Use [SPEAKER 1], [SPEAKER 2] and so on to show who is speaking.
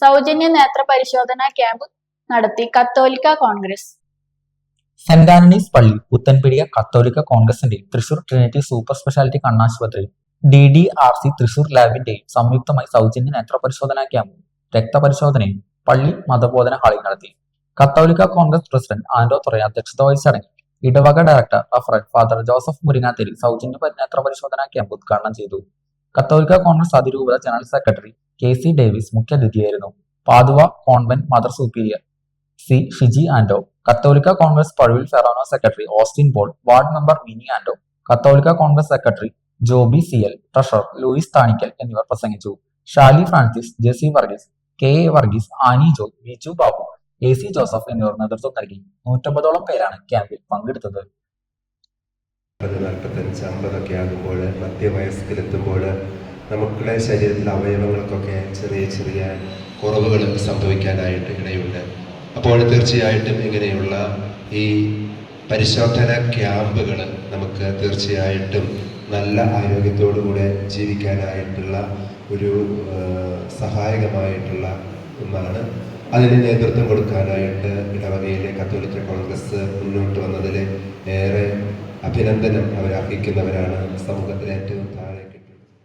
[SPEAKER 1] സൗജന്യ നേത്ര പരിശോധനാ ക്യാമ്പ് നടത്തി കത്തോലിക്ക കോൺഗ്രസ്.
[SPEAKER 2] സെന്റ് ആന്റണീസ് പള്ളി പുത്തൻപിടിയ കത്തോലിക്ക കോൺഗ്രസിന്റെയും തൃശൂർ ട്രിനിറ്റി സൂപ്പർ സ്പെഷ്യാലിറ്റി കണ്ണാശുപത്രി D D R C Thrissur ലാബിന്റെയും സംയുക്തമായി സൗജന്യ നേത്ര പരിശോധനാ ക്യാമ്പും രക്തപരിശോധനയും പള്ളി മതബോധന ഹാളിൽ നടത്തി. കത്തോലിക്ക കോൺഗ്രസ് പ്രസിഡന്റ് ആന്റോ തുറയ അധ്യക്ഷത വഹിച്ച ചടങ്ങിൽ ഇടവക ഡയറക്ടർ റഫറന്റ് ഫാദർ ജോസഫ് മുരിങ്ങാത്തേരി സൗജന്യ നേത്രപരിശോധനാ നേത്ര പരിശോധനാ ക്യാമ്പ് ഉദ്ഘാടനം ചെയ്തു. കത്തോലിക്ക കോൺഗ്രസ് അതിരൂപത general secretary K C Davis മുഖ്യാതിഥിയായിരുന്നു Padua convent mother superior. C Shiji Ando. Catholic Congress Pazhuvil forane secretary Austin Paul. Ward member Mini Ando. Catholic Congress secretary Joby C L. Treasurer Louis Thanikkal എന്നിവർ പ്രസംഗിച്ചു. Shali Francis Jessy Varghese K A Varghese Annie Joy Biju Babu A C Joseph എന്നിവർ നേതൃത്വം നൽകി. നൂറ്റമ്പതോളം പേരാണ് ക്യാമ്പിൽ പങ്കെടുത്തത്.
[SPEAKER 3] നാൽപ്പത് നാൽപ്പത്തഞ്ച് അമ്പതൊക്കെ ആകുമ്പോൾ മധ്യവയസ്കിലെത്തുമ്പോൾ നമ്മുടെ ശരീരത്തിലെ അവയവങ്ങൾക്കൊക്കെ ചെറിയ ചെറിയ കുറവുകൾ സംഭവിക്കാനായിട്ട് ഇടയുണ്ട്. അപ്പോൾ തീർച്ചയായിട്ടും ഇങ്ങനെയുള്ള ഈ പരിശോധന ക്യാമ്പുകൾ നമുക്ക് തീർച്ചയായിട്ടും നല്ല ആരോഗ്യത്തോടുകൂടെ ജീവിക്കാനായിട്ടുള്ള ഒരു സഹായകമായിട്ടുള്ള ഒന്നാണ്. അതിന് നേതൃത്വം കൊടുക്കാനായിട്ട് ഇടവകയിലെ കത്തോലിക്ക കോൺഗ്രസ് മുന്നോട്ട് വന്നതിൽ ഏറെ അഭിനന്ദനം അവരർഹിക്കുന്നവരാണ് സമൂഹത്തിലെ ഏറ്റവും